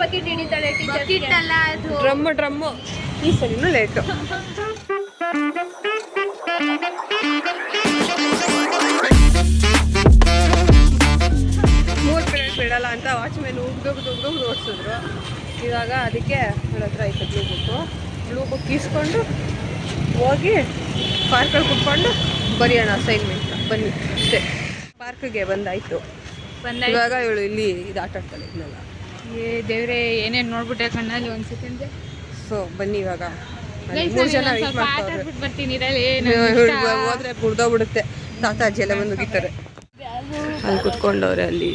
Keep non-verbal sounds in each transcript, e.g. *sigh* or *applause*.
Bucket ಹಿಡಿತಾಳೆ bucket ಅಲ್ಲ ಅದು drum drum ಈ ಸರಿನೂ ಲೇಟು? ಮೂರು ಪಿರಿಯಡ್ ಬಿಡಲ್ಲ ಅಂತ ವಾಚ್ಮೆನ್ ಉಗ್ದು ಉಗ್ದು ಓಡಿಸಿದ್ರು. ಇವಾಗ ಅದಕ್ಕೆ ನನ್ನ ಹತ್ರ ಐತೆ ಬ್ಲೂ ಬುಕ್ಕು ಬ್ಲೂ ಬುಕ್ ಇಸ್ಕೊಂಡು ಹೋಗಿ ಪಾರ್ಕಲ್ಲಿ ಕುತ್ಕೊಂಡು ಬರೆಯೋಣ ಅಸೈನ್ಮೆಂಟ್ ಬನ್ನಿ ಅಷ್ಟೇ. ಪಾರ್ಕ್ಗೆ ಬಂದಾಯ್ತು. ಬಂದಾಗ ಇವಾಗ ಇವಳು ಇಲ್ಲಿ ಇದು ಆಟ ಆಡ್ತಾಳೆ ಇದನ್ನೆಲ್ಲ ಏ ದೇವ್ರೆ ಏನೇನ್ ನೋಡ್ಬಿಟ್ಟೆ ಕಣ್ಣಲ್ಲಿ ಒಂದ್ ಸೆಕೆಂಡ್ ಸೊ ಬನ್ನಿ ಇವಾಗ. ಮೂರು ಜನ ಬರ್ತೀನಿ ಇರಲ್ಲಿ ಇವ್ಳು ಹೋದ್ರೆ ಬಿಡುತ್ತೆ ತಾತ ಅಜ್ಜಿ ಎಲ್ಲ ಬಂದು ಹೋಗಿತಾರೆ ಅಲ್ಲಿ ಕುತ್ಕೊಂಡವ್ರೆ ಅಲ್ಲಿ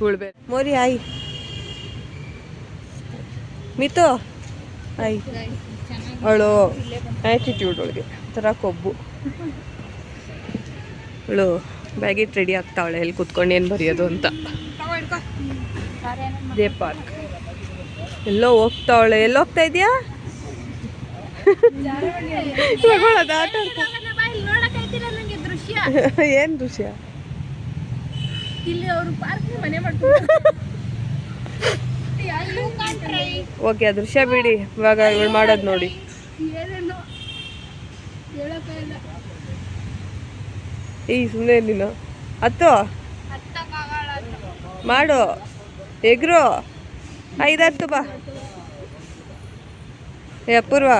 ಉಳ್ಬೇಕು ಮೋರಿ ಆಯ್. ಮಿತು. ಆಯ್. ಅವಳು ಆ್ಯಟಿಟ್ಯೂಡ್ ಅವಳಿಗೆ ಒಂಥರ ಕೊಬ್ಬು. ಅವಳು ಬ್ಯಾಗಿಟ್ ರೆಡಿ ಆಗ್ತಾವಳೆ ಎಲ್ಲಿ ಕುತ್ಕೊಂಡು ಏನು ಬರೆಯೋದು ಅಂತ. ದೇ ಪಾರ್ಕ್ ಎಲ್ಲೋ ಹೋಗ್ತಾವಳೆ. ಎಲ್ಲಿ ಹೋಗ್ತಾ ಇದೆಯಾ? ತಗೊಳ್ಳೋದು ಆಟ ನಂಗೆ ದೃಶ್ಯ ಏನು ದೃಶ್ಯ? ಓಕೆ ಆ ದೃಶ್ಯ ಬಿಡಿ. ಇವಾಗ ಇವಳು ಮಾಡೋದು ನೋಡಿ. ಈ ಸುಮ್ಮನೆ ನೀನು ಅತ್ತೋ ಮಾಡು. ಎಗ್ರು? ಐದತ್ತು ಹತ್ತು ಬಾ. ಏ ಅಪೂರ್ವ.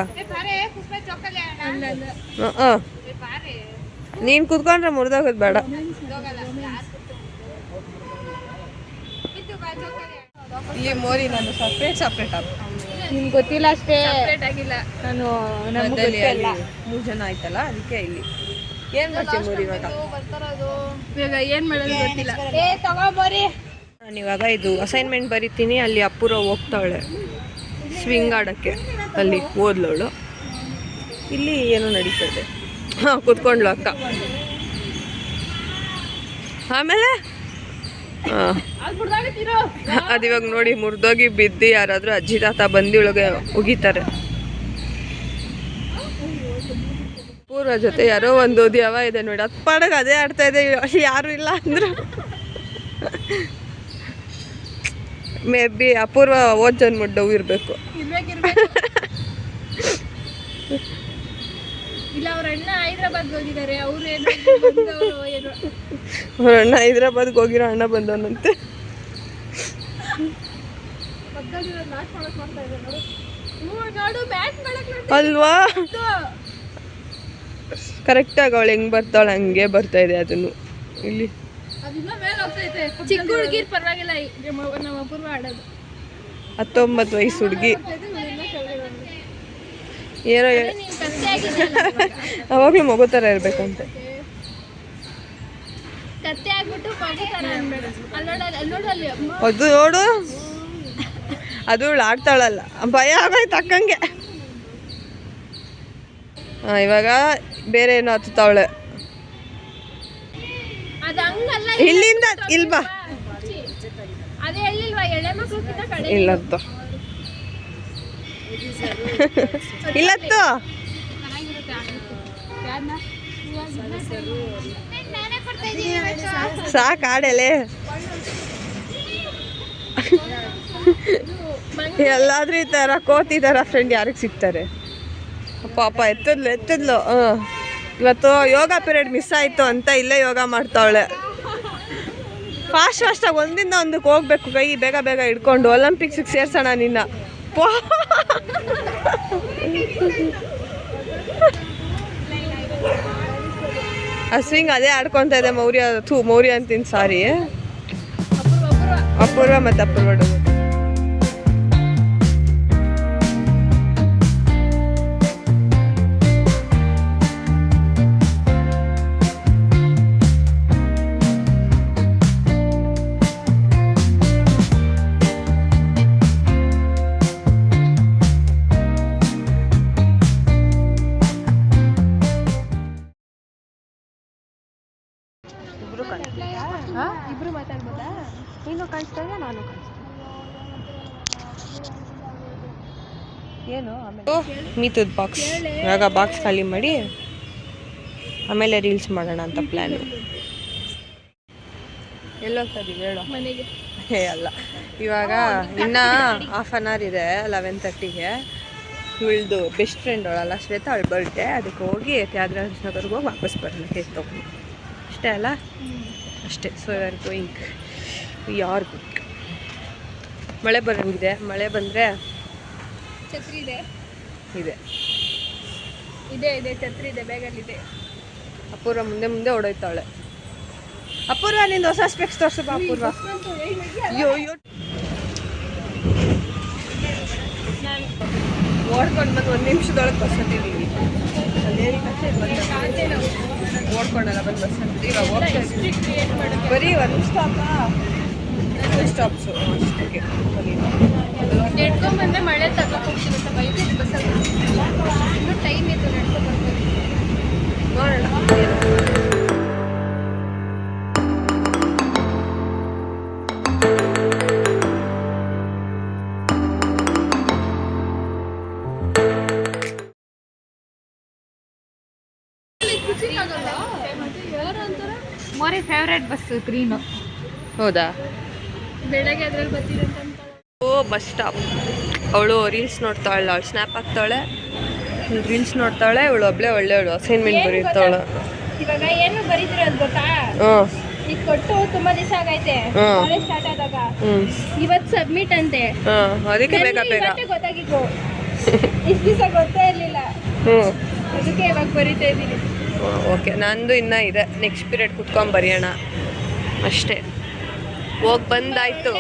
ಹಾಂ ನೀನು ಕುತ್ಕೊಂಡ್ರೆ ಮುರಿದೋಗೋದು ಬೇಡ. ಇಲ್ಲಿ ಮೋರಿ ನಾನು ಸಪ್ರೇಟ್ ಸಪ್ರೇಟ್ ಆಗ. ನಿಮ್ಗೆ ಗೊತ್ತಿಲ್ಲ ಅಷ್ಟೇ. ಆಗಿಲ್ಲ. ನಾನು ಮೂರು ಜನ ಆಯ್ತಲ್ಲ ಅದಕ್ಕೆ ಇಲ್ಲಿ. ಏನು ಮಾಡ್ತೀವಿ ಮೋರಿ ಇವಾಗ? ಇವಾಗ ಏನ್ ಮಾಡೋದು ಗೊತ್ತಿಲ್ಲ. ಏ ನಾನು ಇವಾಗ ಇದು ಅಸೈನ್ಮೆಂಟ್ ಬರಿತೀನಿ, ಅಲ್ಲಿ ಅಪ್ಪುರ ಹೋಗ್ತಾಳೆ. ಸ್ವಿಂಗ್ ಆಡೋಕ್ಕೆ. ಅಲ್ಲಿ ಓದ್ಲವಳು ಇಲ್ಲಿ ಏನೋ ನಡೀತಾ ಇದೆ ಹಾಂ, ಕೂತ್ಕೊಂಡ್ಲು ಅಕ್ಕ. ಆಮೇಲೆ? ಹಾಂ. ಅದು ಇವಾಗ ನೋಡಿ, ಮುರಿದೋಗಿ ಬಿದ್ದು ಯಾರಾದರೂ ಅಜ್ಜಿ ತಾತ ಬಂದಿ ಒಳಗೆ ಉಗಿತಾರೆ. ಪೂರ್ವ ಜೊತೆ ಯಾರೋ ಒಂದು ದ್ಯಾವ ಇದೆ ನೋಡಿ. ಅದು ಪಾಡಗೆ ಅದೇ ಆಡ್ತಾ ಇದೆ. ಯಾರು ಇಲ್ಲ ಅಂದ್ರೆ. ಮೇ ಬಿ ಅಪೂರ್ವ ಓದ್ ಮುಡ್ಡ ಡವ್ ಇರಬೇಕು ಇಲ್ಲ ಅವ್ರ ಅಣ್ಣ ಹೈದ್ರಾಬಾದ್ ಹೋಗಿದ್ದಾರೆ. ಅವ್ರು ಏನು ಏನು. ಅವ್ರ ಅಣ್ಣ ಹೈದ್ರಾಬಾದ್ಗೆ ಹೋಗಿರೋ ಅಣ್ಣ ಬಂದವನಂತೆ. ಅಲ್ವಾ? ಕರೆಕ್ಟಾಗಿ ಅವಳು ಹೆಂಗ್ ಬರ್ತಾಳೆ ಹಂಗೆ ಬರ್ತಾ ಇದೆ ಅದನ್ನು. ಇಲ್ಲಿ. ಚಿಕ್ಕ ಹುಡುಗಿರ್ ಪರವಾಗಿಲ್ಲ ಈ ನಮ್ಮ ನಮ್ಮ ಅಪೂರ್ವ ಆಡೋದು. ಹತ್ತೊಂಬತ್ತು ವಯಸ್ಸು ಹುಡುಗಿ. ಏನೋ ಅವಾಗ್ಲೂ ಮಗು ಥರ ಇರಬೇಕು ಅಮ್ಮ ಅದು ನೋಡು. ಅದು ಆಡ್ತಾಳಲ್ಲ. ಭಯ ಆಗೋಯ್ತು ಅಕ್ಕಂಗೆ. ಇವಾಗ ಬೇರೆ ಏನೋ ಹತ್ತುತ್ತಾವಳೆ ಅದು ಹಂಗಲ್ಲ ಇಲ್ಲಿಂದ ಇಲ್ವಾ? ಇಲ್ಲತ್ತು. ಇಲ್ಲತ್ತು. ಸಾಕ ಆಡಲೆ ಎಲ್ಲಾದ್ರೂ ಈ ಥರ ಕೋತಿ ಥರ ಫ್ರೆಂಡ್ ಯಾರಿಗೆ ಸಿಗ್ತಾರೆ? ಪಾಪ ಎತ್ತದ್ಲು ಎತ್ತದ್ಲು ಹಾಂ. ಇವತ್ತು ಯೋಗ ಪಿರಿಯಡ್ ಮಿಸ್ ಆಯಿತು ಅಂತ ಇಲ್ಲೇ ಯೋಗ ಮಾಡ್ತಾವಳೆ. ಫಾಸ್ಟ್ ಫಾಸ್ಟಾಗಿ ಒಂದಿಂದ ಒಂದಕ್ಕೆ ಹೋಗ್ಬೇಕು, ಕೈ ಬೇಗ ಬೇಗ ಹಿಡ್ಕೊಂಡು. ಒಲಿಂಪಿಕ್ಸಿಗೆ ಸೇರ್ಸೋಣ ನಿನ್ನ. ಆ ಸ್ವಿಂಗ್ ಅದೇ ಆಡ್ಕೊತಾ ಇದೆ ಮೌರ್ಯ, ಥೂ ಮೌರ್ಯ ಅಂತೀನಿ ಸಾರಿ. ಅಪೂರ್ವ ಮತ್ತು ಅಪೂರ್ವ ಇಬ್ರು ಇಬ್ರು ಮಾತಾಡ್ಬೋದಾ? ನೀನು ಕಾಣಿಸ್ತಾ ಇದೆಯಾ ನಾನು ಕಾಣಿಸ್ತಾ ಏನು ಆಮೇಲೆ? ಮೀತದ ಬಾಕ್ಸ್ ಇವಾಗ ಬಾಕ್ಸ್ ಖಾಲಿ ಮಾಡಿ ಆಮೇಲೆ ರೀಲ್ಸ್ ಮಾಡೋಣ ಅಂತ ಪ್ಲ್ಯಾನು ಎಲ್ಲೋಗ್ತಾ ಇದೀವಿ ಹೇಳು ಮನೆಗೆ. ಏ ಅಲ್ಲ. ಇವಾಗ ಇನ್ನ ಹಾಫ್ ಅನ್ ಅವರ್ ಇದೆ ಲೆವೆನ್ ತರ್ಟಿಗೆ ಇವಳ್ದು ಬೆಸ್ಟ್ ಫ್ರೆಂಡ್ ಅವಳಲ್ಲ ಶ್ವೇತಾ ಅವಳು ಬರ್ಡೇ ಅದಕ್ಕೆ ಹೋಗಿ ತ್ಯಾಗರಾಜ್ ನಗರ್ಗೆ ಹೋಗಿ ವಾಪಸ್ ಬರೋಣ ಕೇಕ್ ತೊಗೊಂಡು. ಅಷ್ಟೇ ಅಲ್ಲ? ಅಷ್ಟೇ. So are going we are good ಮಳೆ ಬರೋಂಗಿದೆ ಮಳೆ ಬಂದರೆ ಛತ್ರಿ ಇದೆ. ಇದೆ. ಇದೆ ಇದೆ. ಛತ್ರಿ ಇದೆ. ಬ್ಯಾಗಲ್ಲಿದೆ ಅಪೂರ್ವ ಮುಂದೆ ಮುಂದೆ ಓಡೋಯ್ತಾಳೆ. ಅಪೂರ್ವ ನಿಂದ ಹೊಸ ಸ್ಪೆಕ್ಸ್ ತೋರಿಸಪ್ಪ ಅಪೂರ್ವ. ಅಯ್ಯೋ ಅಯ್ಯೋ. ಓಡ್ಕೊಂಡು ಬಂದು ಒಂದು ನಿಮಿಷದೊಳಗೆ ಬಸ್ ಅದೇ ತಕ್ಷಣ ಬಂದು ಓಡ್ಕೊಂಡಲ್ಲ ಬಂದು ಬಸ್ ಇವಾಗ ಹೋಗ್ತಾ ಇದ್ದೀವಿ ಬರೀ ಒಂದು ಸ್ಟಾಪಾ ಟೂ ಸ್ಟಾಪ್ಸು ಅಷ್ಟಕ್ಕೆ. ಬರೀ ನೆಡ್ಕೊಂಬಂದ್ರೆ ಮಳೆ ತಗೊಂಡು ಹೋಗ್ತಿರುತ್ತೆ ಬೈಕ್ ಬಸ್ಸಲ್ಲಿ ಇನ್ನೂ ಟೈಮ್ ಇತ್ತು ನಡ್ಕೊಂಡ್ಬರ್ಬೋದು ನೋಡೋಣ. ಮೋರಿ ಫೇವ್ರೇಟ್ ಬಸ್ ಗ್ರೀನು ಹೌದಾ? ಬೆಳಗ್ಗೆ ಅದ್ರಲ್ಲಿ ಬರ್ತೀರಿ ಓ ಬಸ್ ಸ್ಟಾಪ್ ಅವಳು ರೀಲ್ಸ್ ನೋಡ್ತಾಳೆ ಅವಳು ಸ್ನ್ಯಾಪ್ ಹಾಕ್ತಾಳೆ. ರೀಲ್ಸ್ ನೋಡ್ತಾಳೆ ಇವಳು ಒಬ್ಳೆ ಒಳ್ಳೆಯವಳು ಅಸೈನ್ಮೆಂಟ್ ಬರೀತಾಳೆ. ಇವಾಗ ಏನು ಅಂತ ಗೊತ್ತಾ? ಈಗ ಕೊಟ್ಟು ತುಂಬಾ ದಿವಸ ಆಗೈತೆ. ಕಾಲೇಜ್ ಸ್ಟಾರ್ಟ್ ಆದಾಗ. ಇವತ್ತು ಸಬ್ಮಿಟ್ ಅಂತೆ. ಹಾಂ ಅದಕ್ಕೆ ಬೇಗ ನನಗೆ ಬೇಗ? ಗೊತ್ತಾಗಿದ್ದು. ಇಷ್ಟು ದಿವಸ ಗೊತ್ತೇ ಇರಲಿಲ್ಲ. ಅದಕ್ಕೆ ಇವಾಗ ಬರೀತಾ ಇದ್ದೀನಿ. ಓಕೆ ನಂದು ಇನ್ನೂ ಇದೆ. ನೆಕ್ಸ್ಟ್ ಪೀರಿಯಡ್ ಕುತ್ಕೊಂಡು ಬರೆಯೋಣ. ಅಷ್ಟೇ. ಹೋಗಿ ಬಂದಾಯ್ತು.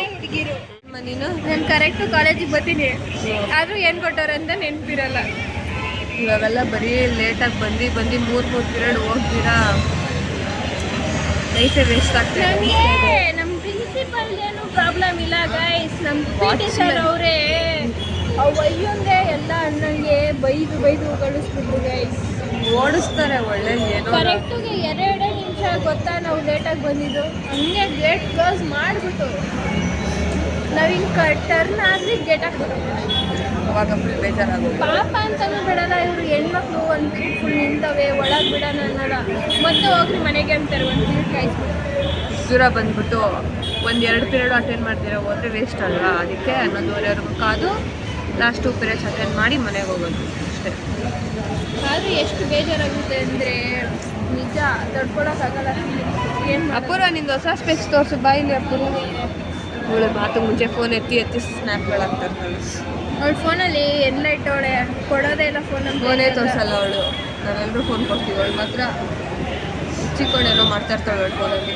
ನೀನು ನಾನು ಕರೆಕ್ಟು ಕಾಲೇಜಿಗೆ ಬರ್ತೀನಿ. ಆದರೂ ಏನು ಕೊಟ್ಟವ್ರೆ ಅಂತ ನೆನಪಿರಲ್ಲ. ಇವಾಗೆಲ್ಲ ಬರೀ ಲೇಟಾಗಿ ಬಂದು ಬಂದು ಮೂರು ಮೂರು ಪೀರಿಯಡ್ ಹೋಗ್ತೀರಾ? ಲೈಫೇ ವೇಸ್ಟ್ ಆಗ್ತದೆ ನಮ್ಮ ಪ್ರಿನ್ಸಿಪಲ್ ಏನು ಪ್ರಾಬ್ಲಮ್ ಇಲ್ಲ ಗೈಸ್ ನಮ್ಮ ಪಿ ಟಿ ಸರ್ ಅವರೇ ಅಯ್ಯಂಗೆ ಎಲ್ಲ ಅಣ್ಣಂಗೆ ಬೈದು ಬೈದು ಕಳಿಸ್ಬಿಟ್ರು ಗೈಸ್ ಓಡಿಸ್ತಾರೆ ಒಳ್ಳೆ ಏನೋ ಕರೆಕ್ಟಿಗೆ ಎರಡೇ ನಿಮಿಷ ಗೊತ್ತಾ ನಾವು ಲೇಟಾಗಿ ಬಂದಿದ್ದು? ಹಂಗೆ ಗೇಟ್ ಕ್ಲೋಸ್ ಮಾಡಿಬಿಟ್ಟು ನಾವು ಹಿಂಗೆ ಟರ್ನ್ ಆದ್ರೆ ಗೇಟ್ ಹಾಕ್ಬಿಟ್ಟು ಅವಾಗ ಫುಲ್ ಬೇಜಾರಾಗೋದು. ಪಾಪ ಅಂತಲೂ ಬಿಡಲ್ಲ ಇವರು ಹೆಣ್ಮಕ್ಳು ಒಂದು ಪೀರಿಯಡ್ ಫುಲ್ ನಿಂತವೆ ಒಳಗೆ ಬಿಡೋಣ ಅನ್ನಲ್ಲ ಮತ್ತೆ ಹೋಗ್ರಿ ಮನೆಗೆ ಅಂತಾರೆ ಒಂದು ಪೀರಿಯಡ್ ಕಾಯಿಸ್ಬಿಟ್ಟು ದೂರ ಬಂದ್ಬಿಟ್ಟು ಒಂದು ಎರಡು ಪೀರಿಯಡ್ ಅಟೆಂಡ್ ಮಾಡ್ತೀರಾ ಹೋದರೆ ವೇಸ್ಟ್ ಅಲ್ವಾ? ಅದಕ್ಕೆ ಹನ್ನೊಂದುವರೆವರೆಗೂ ಕಾದು ಲಾಸ್ಟ್ ಟೂ ಪೀರಿಯಡ್ಸ್ ಅಟೆಂಡ್ ಮಾಡಿ ಮನೆಗೆ ಹೋಗೋದು. ಅಷ್ಟೇ ಆದರೂ ಎಷ್ಟು ಬೇಜಾರಾಗುತ್ತೆ ಅಂದರೆ ನಿಜ ತಡ್ಕೊಳಕ್ಕಾಗಲ್ಲ ಏನು ಅಪೂರ್ವ ನಿಂದು ಹೊಸ ಸ್ಪೆಕ್ಸ್ ತೋರಿಸು. ಬಾಯಿಲಿ ಅಪೂರ್ವ. ಅವಳ ಮಾತು ಮುಂಚೆ ಫೋನ್ ಎತ್ತಿ ಎತ್ತಿ ಸ್ನ್ಯಾಪ್ಗಳಾಗ್ತಾರೆ ಅವಳ ಫೋನಲ್ಲಿ ಎಲ್ಲ ಇಟ್ಟವಳೆ. ಕೊಡೋದೇ ಇಲ್ಲ ಫೋನಲ್ಲಿ ಫೋನೇ ತೋರಿಸಲ್ಲ ಅವಳು. ನಾವೆಲ್ಲರೂ ಫೋನ್ ಕೊಡ್ತೀವಿ. ಅವಳು ಮಾತ್ರ ಚಿಕ್ಕೊಂಡೇನೋ ಮಾಡ್ತಾ ಇರ್ತಾಳೆ ಅವಳು ಫೋನಲ್ಲಿ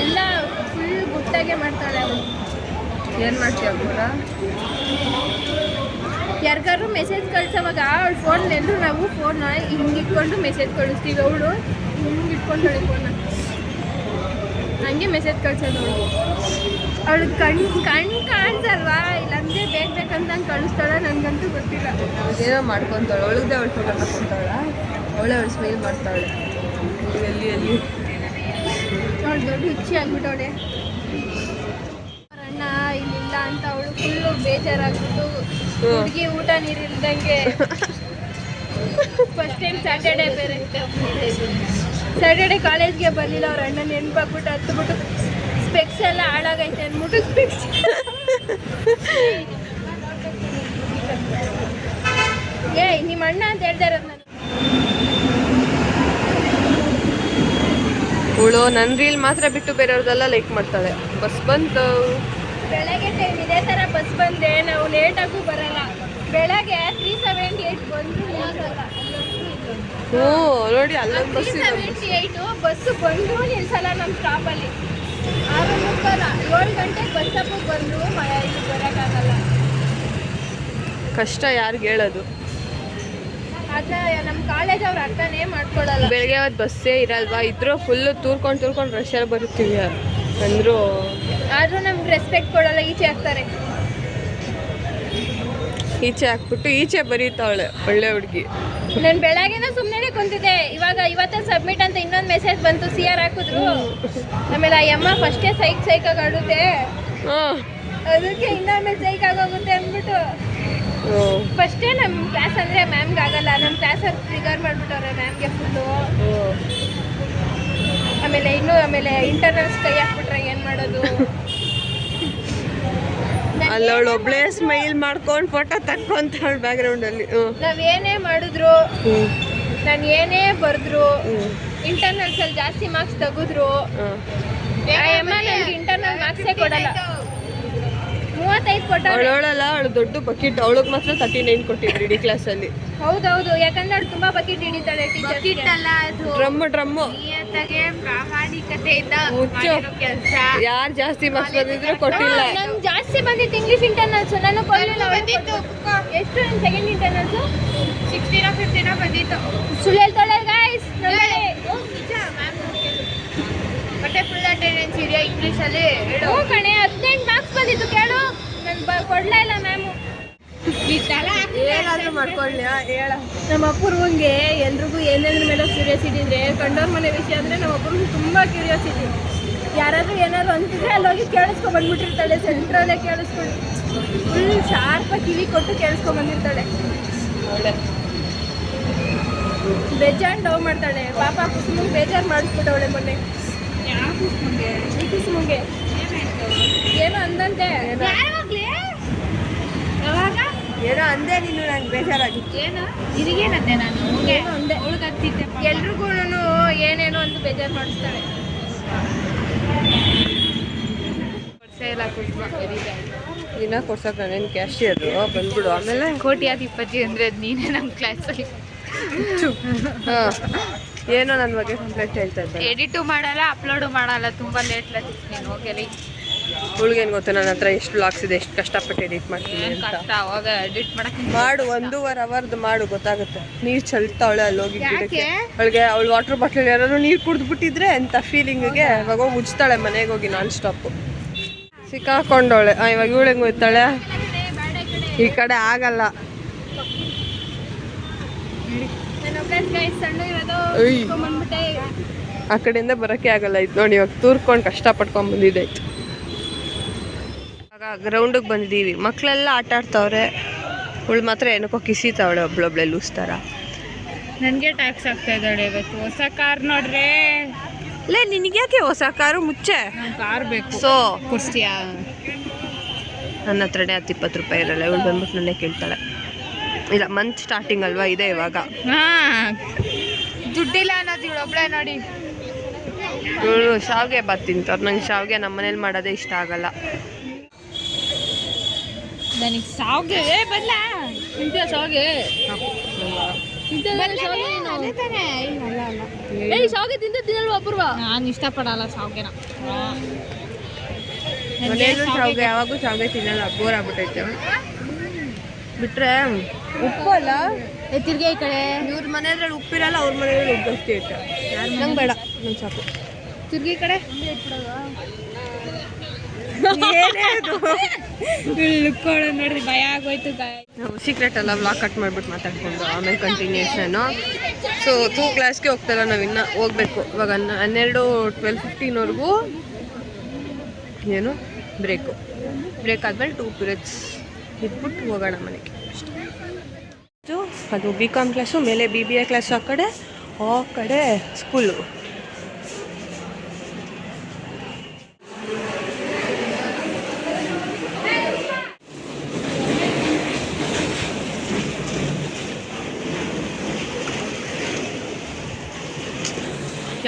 ಎಲ್ಲ ಫುಲ್ ಗುಟ್ಟಾಗೆ ಮಾಡ್ತಾಳೆ ಅವಳು. ಏನು ಮಾಡ್ತೀವಿ ಅಪೂರ್ವ? ಯಾರಿಗಾದ್ರು ಮೆಸೇಜ್ ಕಳ್ಸೋವಾಗ ಅವಳು ಫೋನ್ ಎಲ್ಲರೂ ನಾವು ಫೋನ್ ಹಿಂಗೆ ಇಟ್ಕೊಂಡು ಮೆಸೇಜ್ ಕಳಿಸ್ತೀವಿ. ಅವಳು ಹಿಂಗೆ ಹೇಳಿ ಫೋನ್ನ ಹಂಗೆ ಮೆಸೇಜ್ ಕಳ್ಸೋದು ಅವಳು. ಅವಳು ಕಣ್ಣು ಕಣ್ಣು ಕಾಣಿಸಲ್ವಾ? ಇಲ್ಲಂದ್ರೆ ಬೇಗ ಬೇಕಂತ ಕಳಿಸ್ತಾಳ? ನನಗಂತೂ ಗೊತ್ತಿಲ್ಲ. ಏನೋ ಮಾಡ್ಕೊತಾಳೆ. ಅವಳದೇ ಅವಳು ಫೋಟೋ ಮಾಡ್ಕೊತಾಳ ಅವಳೇ ಅವಳು ಸ್ಮೈಲ್ ಮಾಡ್ತಾಳೆ. ಎಲ್ಲಿ ಎಲ್ಲಿ? ಅವಳು ದೊಡ್ಡ ಹುಚ್ಚಿ ಆಗ್ಬಿಟ್ಟವಳೆ. ಅಣ್ಣ ಇಲ್ಲಿಲ್ಲ ಅಂತ ಅವಳು ಫುಲ್ಲು ಬೇಜಾರಾಗ್ಬಿಟ್ಟು. ಹುಡುಗಿ ಊಟ ನೀರಿಲ್ದಂಗೆ ಫಸ್ಟ್ ಟೈಮ್ ಸ್ಯಾಟರ್ಡೆ ಬೇರೆ ಸ್ಯಾಟರ್ಡೆ ಕಾಲೇಜ್ಗೆ ಬರಲಿಲ್ಲ ಅವ್ರ ಅಣ್ಣ ನೆನ್ಪಾಗ್ಬಿಟ್ಟು ಹತ್ಬಿಟ್ಟು ಸ್ಪೆಕ್ಸ್ ಎಲ್ಲ ಹಾಳಾಗೈತೆ ಅಂದ್ಬಿಟ್ಟು ಸ್ಪೆಕ್ಸ್ ಏಯ್ ನಿಮ್ಮ ಅಣ್ಣ ಅಂತ ಹೇಳ್ತಾ ಇರೋದು ನಾನು ಇವಳು ನನ್ನ ರೀಲ್ ಮಾತ್ರ ಬಿಟ್ಟು ಬೇರೆಯವ್ರದ್ದೆಲ್ಲ ಲೈಕ್ ಮಾಡ್ತಾಳೆ. ಬಸ್ ಬಂತು. ಬೆಳಗ್ಗೆ ಟೈಮ್ ಇದೇ ಥರ ಬಸ್ ಬಂದೆ ನಾವು ಲೇಟಾಗೂ ಬರಲ್ಲ. ಬೆಳಗ್ಗೆ ತ್ರೀ ಸೆವೆಂಟಿ ಏಯ್ಟ್ ಬಂದು ನೋಡಿ ಅಲ್ಲೊಂದು ಬಸ್ ಇದೆ. ಸೆವೆಂಟಿ ಏಯ್ಟು ಬಸ್ ಬಂದು ನಿಲ್ಸಲ್ಲ ನಮ್ಮ ಸ್ಟಾಪಲ್ಲಿ ಆರು ಮುಕ್ಕಲ್ಲ ಏಳು ಗಂಟೆಗೆ ಬಸ್ ಸ್ಟಾಪಿಗೆ ಬಂದು ಮಳೆ ಇಲ್ಲಿ ಬರೋಕ್ಕಾಗಲ್ಲ. ಕಷ್ಟ ಯಾರಿಗೆ ಹೇಳೋದು? ಆದರೆ ನಮ್ಮ ಕಾಲೇಜ್ ಅವ್ರು ಅರ್ಥನೇ ಮಾಡ್ಕೊಳ್ಳಲ್ಲ ಬೆಳಗ್ಗೆ ಅವತ್ತು ಬಸ್ಸೇ ಇರಲ್ವಾ? ಇದ್ರೂ ಫುಲ್ಲು ತೂರ್ಕೊಂಡು ತೂರ್ಕೊಂಡು ರಶಲ್ಲಿ ಬರುತ್ತೀವಿ ಅಂದರೂ ಆದರೂ ನಮ್ಗೆ ರೆಸ್ಪೆಕ್ಟ್ ಕೊಡಲ್ಲ ಈಚೆ ಹಾಕ್ತಾರೆ. ಈಚೆ ಹಾಕ್ಬಿಟ್ಟು ಈಚೆ ಬರೀತಾಳೆ ಒಳ್ಳೆ ಹುಡುಗಿ. ನಾನು ಬೆಳಗ್ಗೆನ ಸುಮ್ಮನೆ ಕುಂತಿದ್ದೆ. ಇವಾಗ ಇವತ್ತೇ ಸಬ್ಮಿಟ್ ಅಂತ ಇನ್ನೊಂದು ಮೆಸೇಜ್ ಬಂತು ಸಿ ಆರ್ ಹಾಕಿದ್ರು. ಆಮೇಲೆ ಆ ಅಮ್ಮ ಫಸ್ಟೇ ಸೈಕ್ ಸೈಕ್ ಆಡುತ್ತೆ ಹಾಂ. ಅದಕ್ಕೆ ಇನ್ನೊಮ್ಮೆ ಸೈಕ್ ಆಗೋಗುತ್ತೆ ಅಂದ್ಬಿಟ್ಟು. ಫಸ್ಟೇ ನಮ್ಮ ಕ್ಲಾಸ್ ಅಂದರೆ ಮ್ಯಾಮ್ಗೆ ಆಗಲ್ಲ. ನಮ್ಮ ಕ್ಲಾಸಲ್ಲಿ ಟ್ರಿಗರ್ ಮಾಡಿಬಿಟ್ಟವ್ರೆ ಮ್ಯಾಮ್ಗೆ ಫುಲ್ಲು ಆಮೇಲೆ ಇನ್ನೂ ಆಮೇಲೆ ಇಂಟರ್ನಲ್ಸ್ ಕೈ ಏನು ಮಾಡೋದು? *laughs* ಅಲ್ಲವಳು ಒಬ್ಳೇ ಸ್ಮೈಲ್ ಮಾಡ್ಕೊಂಡು ಫೋಟೋ ತಕ್ಕೊಂತಾಳ ಬ್ಯಾಕ್ಗ್ರೌಂಡ್ ಅಲ್ಲಿ. ನಾವ್ ಏನೇ ಮಾಡಿದ್ರು ನಾನು ಏನೇ ಬರ್ದ್ರು ಇಂಟರ್ನಲ್ಸ್ ಅಲ್ಲಿ ಜಾಸ್ತಿ ಮಾರ್ಕ್ಸ್ ತೆಗೆದ್ರು ಇಂಟರ್ನಲ್ ಮಾರ್ಕ್ಸೇ ಕೊಡಲ್ಲ. ಅವಳವಳಲ್ಲ ಅವಳು. ದೊಡ್ಡ ಬಕೆಟ್ ಅವಳಿಗೆ ಮಾತ್ರ ತರ್ಟಿ ನೈನ್ ಕೊಟ್ಟಿದ್ರು ಇಡೀ ಕ್ಲಾಸಲ್ಲಿ ಹೌದು ಯಾಕಂದ್ರೆ ಅವ್ಳು ತುಂಬಾ ಬಕೆಟ್ ಹಿಡಿತಾಳೆ ಟೀಚರ್ ಅಲ್ಲ ಅದು ಡ್ರಮ್ ನಿಯತ್ತಾಗೆ ಪ್ರಾಮಾಣಿಕತೆಯಿಂದ ಕೆಲಸ. ಯಾರು ಜಾಸ್ತಿ ಮಾರ್ಕ್ಸ್ ಬಂದಿದ್ರು ಕೊಟ್ಟಿಲ್ಲ. ನಾನು ಜಾಸ್ತಿ ಬಂದಿತ್ತು ಇಂಗ್ಲಿಷ್ ಇಂಟರ್ನಲ್ಸ್ ನಾನು ಕೊಡಲಿಲ್ಲ ಬಂದಿತ್ತು ಎಷ್ಟು ನನ್ನ ಸೆಕೆಂಡ್ ಇಂಟರ್ನಲ್ಸ್ ಸಿಕ್ಸ್ಟಿನ ಫಿಫ್ಟಿನ ಬಂದಿತ್ತು ಸುಳ್ಳು ಹೇಳ್ತಾಳೆ ಗಾಯ್ಸ್ ನಿಜ ಮ್ಯಾಮ್ ಮತ್ತೆ ಫುಲ್ ಅಟೆಂಡೆನ್ಸ್ ಇದೆಯಾ ಇಂಗ್ಲೀಷಲ್ಲಿ ಹೇಳು ಹ್ಞೂ ಕಣೆ ಹದಿನೆಂಟು ಮಾರ್ಕ್ಸ್ ಬಂದಿತ್ತು ಕೇಳು ನನ್ ಕೊಡ್ಲಾ ಇಲ್ಲ ಮ್ಯಾಮು ಈ ತಲ ಏನಾದ್ರೂ ಮಾಡ್ಕೊಳ್ಳಿ ಹೇಳ. ನಮ್ಮ ಅಪ್ಪುರ್ವಂಗೆ ಎಲ್ರಿಗೂ ಏನೇನ್ರ ಮೇಲೆ ಕ್ಯೂರಿಯಾಸಿಟಿ ಇದ್ರೆ ಕಂಡೋರ್ ಮನೆ ವಿಷಯ ಅಂದ್ರೆ ನಮ್ಮ ಅಪ್ಪುರ್ಗೆ ತುಂಬಾ ಕ್ಯೂರಿಯಾಸಿಟಿ ಯಾರಾದ್ರೂ ಏನಾದ್ರು ಅಂತಿದ್ರೆ ಅಲ್ಲಿ ಹೋಗಿ ಕೇಳಿಸ್ಕೊಂಡ್ ಬಂದ್ಬಿಟ್ಟಿರ್ತಾಳೆ ಸೆಂಟ್ರಲ್ಲೇ ಕೇಳಿಸ್ಕೊಂಡು ಫುಲ್ ಶಾರ್ಪಾಗಿ ಕಿವಿ ಕೊಟ್ಟು ಕೇಳಿಸ್ಕೊಂಡ್ ಬಂದಿರ್ತಾಳೆ. ಒಳ್ಳೆ ಬೇಜಾನ್ ಡವ್ ಮಾಡ್ತಾಳೆ. ಪಾಪ ಕುಸುಮಂಗ್ ಬೇಜಾರು ಮಾಡಿಸ್ಬಿಟ್ಟವಳೆ ಮೊನ್ನೆ. ಈ ಏನು ಏನೋ ಅಂದಂತೆ. ಏನೋ ಅಂದೆ ನೀನು ನಂಗೆ ಬೇಜಾರಾಗಿತ್ತು ಏನು? ಇದೀಗೇನಂತೆ ನಾನು? ಏನೋ ಉಳ್ಗತ್ತಿದ್ದೆ ಎಲ್ರಿಗೂ ಏನೇನೋ ಅಂತ ಬೇಜಾರು ಮಾಡಿಸ್ತಾಳೆ ಕುಷ್ಮ ದಿನ ಕೊಡ್ಸಕ್ ನಾನೇನು ಕ್ಯಾಶಿಯರು ಬಂದ್ಬಿಡು. ಆಮೇಲೆ? ಅಂದ್ರೆ ಅದ್ ನೀನೇ ನಮ್ಮ ಕ್ಲಾಸಲ್ಲಿ ಏನೋ ನನ್ನ ಬಗ್ಗೆ ಕಂಪ್ಲೇಂಟ್ ಹೇಳ್ತಾ ಇದ್ದೆ ಎಡಿಟು ಮಾಡಲ್ಲ ಅಪ್ಲೋಡು ಮಾಡಲ್ಲ. ತುಂಬಾ ಲೇಟ್ ನೀನು ಹೋಗಲಿ. ಹುಳ್ಗೇನು ಗೊತ್ತಾ ನನ್ನ ಹತ್ರ ಎಷ್ಟು ಬ್ಲಾಗ್ಸ್ ಇದೆ ಎಷ್ಟು ಕಷ್ಟಪಟ್ಟು ಎಡಿಟ್ ಮಾಡ್ತೀನಿ ಏನ್ ಅಂತ. ಅವಾಗ ಎಡಿಟ್ ಮಾಡಕ್ ಮಾಡು ಒಂದೂವರೆ ಅವರ್ದು ಮಾಡು ಗೊತ್ತಾಗುತ್ತೆ. ನೀರು ಚಲ್ತಾವಳೆ ಅಲ್ಲಿ ಹೋಗಿ ಗಿಡಕ್ಕೆ? ಅವಳಿಗೆ ಅವಳು ವಾಟರ್ ಬಾಟ್ಲಲ್ಲಿ ಯಾರು ನೀರು ಕುಡಿದ್ಬಿಟ್ಟಿದ್ರೆ ಅಂತ ಫೀಲಿಂಗಿಗೆ ಇವಾಗ ಹೋಗಿ ಉಜ್ತಾಳೆ ಮನೆಗೆ ಹೋಗಿ ನಾನ್ ಸ್ಟಾಪು ಸಿಕ್ಕಾಕೊಂಡವಳೆ ಇವಾಗ ಇವಳು ಹೆಂಗೆ ಹೋಗ್ತಾಳೆ ಈ ಕಡೆ ಆಗಲ್ಲ. ಆ ಕಡೆಯಿಂದ ಬರೋಕೆ ಆಗಲ್ಲ. ಇದು ನೋಡಿ ಇವಾಗ ತೂರ್ಕೊಂಡು ಕಷ್ಟಪಟ್ಕೊಂಡು ಬಂದಿದ್ದಾಯ್ತು ಇವಾಗ ಗ್ರೌಂಡಿಗೆ ಬಂದಿದ್ದೀವಿ ಮಕ್ಕಳೆಲ್ಲ ಆಟ ಆಡ್ತಾವ್ರೆ. ಅವಳು ಮಾತ್ರ ಏನಕ್ಕೋ ಕಿಸಿತಾವಳೆ ಒಬ್ಳೊಬ್ಳೆ ಲೂಸ್ ಥರ ನನಗೆ ಟ್ಯಾಕ್ಸ್ ಆಗ್ತಾ ಇದ್ದಾಳೆ ಇವತ್ತು. ಹೊಸ ಕಾರ್ ನೋಡ್ರೆ. ಲೇ ನಿನಗ್ಯಾಕೆ ಹೊಸ ಕಾರು ಮುಚ್ಚೆ? ಕಾರ್ ಬೇಕು. ಸೊ. ಕೊಡ್ಸ್ತೀಯಾ? ನನ್ನ ಹತ್ರನೇ ಹತ್ತು ಇಪ್ಪತ್ತು ರೂಪಾಯಿ ಇರಲ್ಲ. ಇವಳು ಬಂದ್ಬಿಟ್ಟು ನನ್ನೇ ಕೇಳ್ತಾಳೆ. ಇಲ್ಲ ಮಂತ್ ಸ್ಟಾರ್ಟಿಂಗ್ ಅಲ್ವಾ? ಇದೆ ಇವಾಗ. ಹಾ. ದುಡ್ಡಿಲ್ಲ ಅನ್ನೋದು ಇವಳೊಬ್ಳೆ ನೋಡಿ. ಇವಳು ಶಾವಿಗೆ ಬಾತ್ ತಿಂತವ್ರು ನಂಗೆ ಶಾವಿಗೆ ನಮ್ಮ ಮನೇಲಿ ಮಾಡೋದೇ ಇಷ್ಟ ಆಗಲ್ಲ. ನನಗೆ ಸಾವಿಗೆ. ಬಲ್ಲ. ಇಂತ ಶಾವಿಗೆ ತಾನೇ. ಅಲ್ಲ ಅಲ್ಲ ಏಯ್ ಶಾವಿಗೆ ತಿಂದ ತಿನ್ನಲ್ವಾ ಅಪೂರ್ವ ನಾನು ಇಷ್ಟಪಡಲ್ಲ ಸಾವಿಗೆನ. ಮನೆಯಲ್ಲೂ ಶಾವಿಗೆ ಯಾವಾಗೂ ಶಾವ್ಗೆ ತಿನ್ನಲ್ಲ. ಬೋರ್ ಆಗ್ಬಿಟ್ಟೈತೆ ಬಿಟ್ರೆ ಉಪ್ಪಲ್ಲ ತಿರ್ಗಿ ಈ ಕಡೆ. ಇವ್ರ ಮನೆಯಲ್ಲಿ ಉಪ್ಪಿರಲ್ಲ ಅವ್ರ ಮನೆಯಲ್ಲಿ ಉಪ್ಪು ಜಾಸ್ತಿ ಐತೆ ನಂಗೆ ಬೇಡ. ನಂಗೆ ಸಾಕು. ತಿರ್ಗಿ ಈ ಕಡೆ. ಏನೇ ಅದು. ಲುಕ್ಕೋಳ ನೋಡಿದ್ರೆ ಭಯ ಆಗೋಯ್ತು ಗಾಯ ನಾವು ಸೀಕ್ರೆಟ್ ಎಲ್ಲ ಬ್ಲಾಕ್ ಕಟ್ ಮಾಡ್ಬಿಟ್ಟು ಮಾತಾಡ್ಕೊಂಡು ಆಮೇಲೆ ಕಂಟಿನ್ಯೂಷನು ಸೊ ಟೂ ಕ್ಲಾಸ್ಗೆ ಹೋಗ್ತಲ್ಲ ನಾವು ಇನ್ನು ಹೋಗ್ಬೇಕು. ಇವಾಗ ಹನ್ನ- ಹನ್ನೆರಡು ಟ್ವೆಲ್ ಫಿಫ್ಟೀನ್ವರೆಗೂ ಏನು ಬ್ರೇಕು ಬ್ರೇಕ್ ಆದಮೇಲೆ ಟೂ ಪೀರಿಯಡ್ಸ್ ಇದ್ಬಿಟ್ಟು ಹೋಗೋಣ ಮನೆಗೆ. ಅದು ಬಿ ಕಾಮ್ ಕ್ಲಾಸು ಮೇಲೆ ಬಿ ಬಿ ಎ ಕ್ಲಾಸು ಆ ಕಡೆ ಆ ಕಡೆ ಸ್ಕೂಲು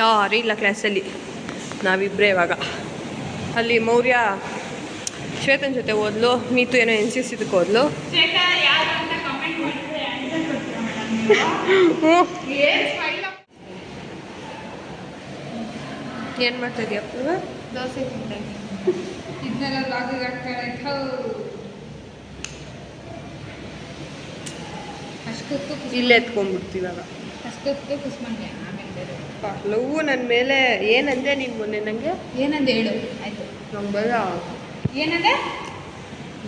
ಯಾರೂ ಇಲ್ಲ ಕ್ಲಾಸಲ್ಲಿ ನಾವಿಬ್ಬರೇ ಇವಾಗ. ಅಲ್ಲಿ ಮೌರ್ಯ ಶ್ವೇತನ್ ಜೊತೆ ಓದ್ಲು ಮೀತು ಏನೋ ಎನ್ ಸಿ ಸಿ ಇದಕ್ಕೆ ಓದ್ಲು ಹ್ಞೂ ಏನು ಮಾಡ್ತಾ ಇದೀಯ ದೋಸೆ ಇಲ್ಲೇ ಎತ್ಕೊಂಡ್ಬಿಡ್ತೀವಿ ಇವಾಗ. ಅಷ್ಟೊತ್ತು ಕುಸ್ಮಂಗೆ ಬೇರೆ ಲವ್ ನನ್ನ ಮೇಲೆ ಏನಂದೆ ನೀನು ಮೊನ್ನೆ ನನಗೆ ಏನಂದ ಹೇಳು ಆಯ್ತು. ನಂಗೆ ಬೇಡ ಏನಂದೆ?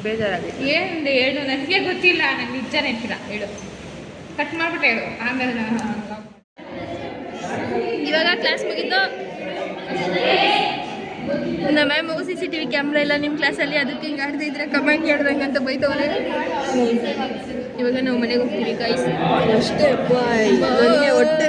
ಬೇಜಾರಾಗಿದೆ. ಏನಂದೆ ಹೇಳು ನನಗೆ ಗೊತ್ತಿಲ್ಲ ನನಗೆ ನಿಜ ನೆನಪಿಲ್ಲ. ಹೇಳು. ಕಟ್ ಮಾಡ್ಬಿಟ್ಟು ಹೇಳು. ಆಮೇಲೆ ಇವಾಗ ಕ್ಲಾಸ್ ಮುಗಿತು. ನಮ್ಮ ma'am C C T V camera ಇಲ್ಲ ನಿಮ್ಮ ಕ್ಲಾಸಲ್ಲಿ ಅದಕ್ಕೆ ಹಿಂಗೆ ಆಡ್ತಾ ಇದ್ರೆ ಕಮೆಂಟ್ ಕೇಳ್ದಂಗೆ ಅಂತ ಬೈತವ್ರೆ. ಇವಾಗ ನಾವು ಮನೆಗೆ ಹೋಗ್ತೀವಿ ಕೈ ಅಷ್ಟೇ ಹೊಟ್ಟೆ